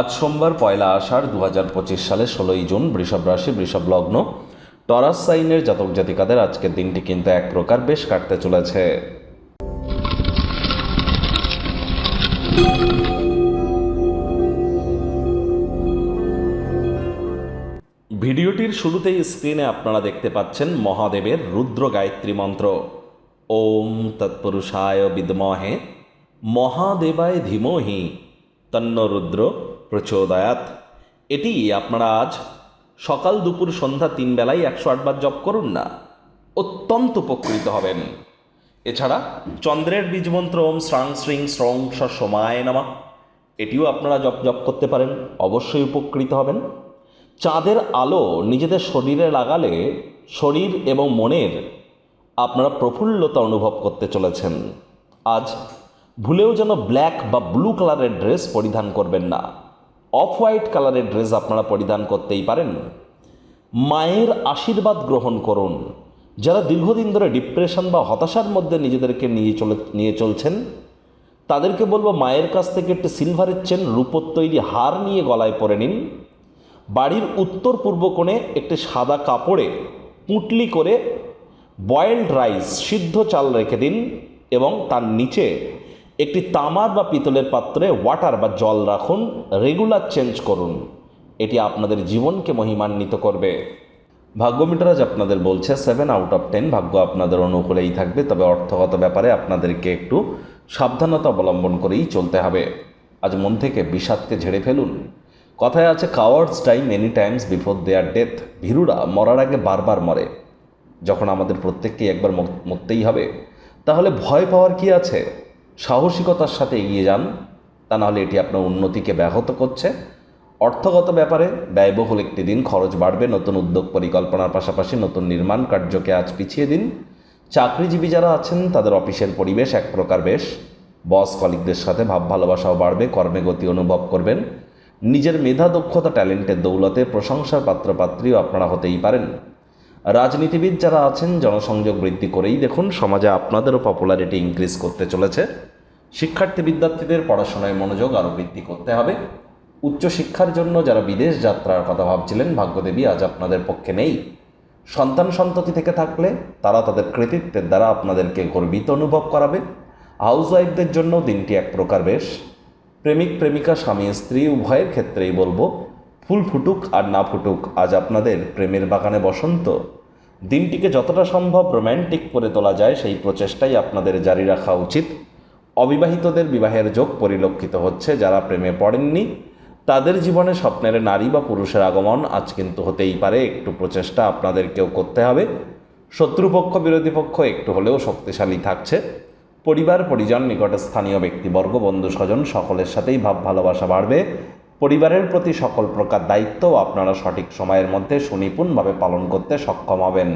আজ সোমবার পয়লা আষাঢ় দু হাজার পঁচিশ সালে ষোলোই জুন বৃষভ রাশি, বৃষভ লগ্ন। টরাস সাইনের জাতক জাতিকাদের আজকের দিনটি কিন্তু এক প্রকার বেশ কাটতে চলেছে। ভিডিওটির শুরুতেই স্ক্রিনে আপনারা দেখতে পাচ্ছেন মহাদেবের রুদ্র গায়ত্রী মন্ত্র। ওম তৎপুরুষায় বিদমহে, মহাদেবায় ধীমহি তন্ন রুদ্র প্রচোদয়াত। এটি আপনারা আজ সকাল দুপুর সন্ধ্যা তিন বেলায় একশো আটবার জপ করুন না, অত্যন্ত উপকৃত হবেন। এছাড়া চন্দ্রের বীজমন্ত্র ওম শ্রাং শ্রিং শ্রং স সমায় নামা। এটিও আপনারা জপ জপ করতে পারেন, অবশ্যই উপকৃত হবেন। চাঁদের আলো নিজেদের শরীরে লাগালে শরীর এবং মনের আপনারা প্রফুল্লতা অনুভব করতে চলেছেন। আজ ভুলেও যেন ব্ল্যাক বা ব্লু কালারের ড্রেস পরিধান করবেন না। অফ হোয়াইট কালারের ড্রেস আপনারা পরিধান করতেই পারেন। মায়ের আশীর্বাদ গ্রহণ করুন। যারা দীর্ঘদিন ধরে ডিপ্রেশন বা হতাশার মধ্যে নিজেদেরকে নিয়ে চলে, নিয়ে চলছেন, তাদেরকে বলব মায়ের কাছ থেকে একটি সিলভারের চেন, রূপোর তৈরি হার নিয়ে গলায় পরে নিন। বাড়ির উত্তর পূর্ব কোণে একটি সাদা কাপড়ে পুঁটলি করে বয়েলড রাইস সিদ্ধ চাল রেখে দিন এবং তার নিচে একটি তামার বা পিতলের পাত্রে ওয়াটার বা জল রাখুন রেগুলার চেঞ্জ করুন। এটি আপনাদের জীবনকে মহিমান্বিত করবে। ভাগ্য মিটার আজ আপনাদের বলছে সেভেন আউট অফ টেন ভাগ্য আপনাদের অনুকূলেই থাকবে, তবে অর্থগত ব্যাপারে আপনাদেরকে একটু সাবধানতা অবলম্বন করেই চলতে হবে। আজ মন থেকে বিষাদকে ঝেড়ে ফেলুন। কথায় আছে cowards time many times before their death ভীরুরা মরার আগে বারবার মরে। যখন আমাদের প্রত্যেককেই একবার মরতেই হবে, তাহলে ভয় পাওয়ার কি আছে? সাহসিকতার সাথে এগিয়ে যান, তা নাহলে এটি আপনার উন্নতিকে ব্যাহত করছে। অর্থগত ব্যাপারে ব্যয়বহুল একটি দিন, খরচ বাড়বে, নতুন উদ্যোগ পরিকল্পনার পাশাপাশি নতুন নির্মাণ কার্যকে আজ পিছিয়ে দিন। চাকরিজীবী যারা আছেন, তাদের অফিসের পরিবেশ এক প্রকার বেশ। বস কলিকদের সাথে ভাব ভালোবাসাও বাড়বে, কর্মে গতি অনুভব করবেন। নিজের মেধা, দক্ষতা, ট্যালেন্টের দৌলতে প্রশংসার পাত্রপাত্রীও আপনারা হতেই পারেন। রাজনীতিবিদ যারা আছেন, জনসংযোগ বৃদ্ধি করেই দেখুন সমাজে আপনাদেরও পপুলারিটি ইনক্রিজ করতে চলেছে। শিক্ষার্থী বিদ্যার্থীদের পড়াশোনায় মনোযোগ আরও বৃদ্ধি করতে হবে। উচ্চশিক্ষার জন্য যারা বিদেশ যাত্রার কথা ভাবছিলেন, ভাগ্যদেবী আজ আপনাদের পক্ষে নেই। সন্তান সন্ততি থেকে থাকলে তারা তাদের কৃতিত্বের দ্বারা আপনাদেরকে গর্বিত অনুভব করাবে। হাউসওয়াইফদের জন্য দিনটি এক প্রকার বেশ। প্রেমিক, প্রেমিকা, স্বামী, স্ত্রী, উভয়ের ক্ষেত্রেই বলব ফুল ফুটুক আর না ফুটুক, আজ আপনাদের প্রেমের বাগানে বসন্ত। দিনটিকে যতটা সম্ভব রোম্যান্টিক করে তোলা যায়, সেই প্রচেষ্টাই আপনাদের জারি রাখা উচিত। অবিবাহিতদের বিবাহের যোগ পরিলক্ষিত হচ্ছে, যারা প্রেমে পড়েননি, তাদের জীবনে স্বপ্নের নারী বা পুরুষের আগমন আজ কিন্তু হতেই পারে, একটু প্রচেষ্টা আপনাদেরকেও করতে হবে। শত্রুপক্ষ, বিরোধী পক্ষ একটু হলেও শক্তিশালী থাকছে। পরিবার, পরিজন নিকটে স্থানীয় ব্যক্তিবর্গ বন্ধু স্বজন সকলের সাথেই ভাব ভালোবাসা বাড়বে। পরিবারের প্রতি সকল প্রকার দায়িত্ব আপনারা সঠিক সময়ের মধ্যে সুনিপুণভাবে পালন করতে সক্ষম হবেন।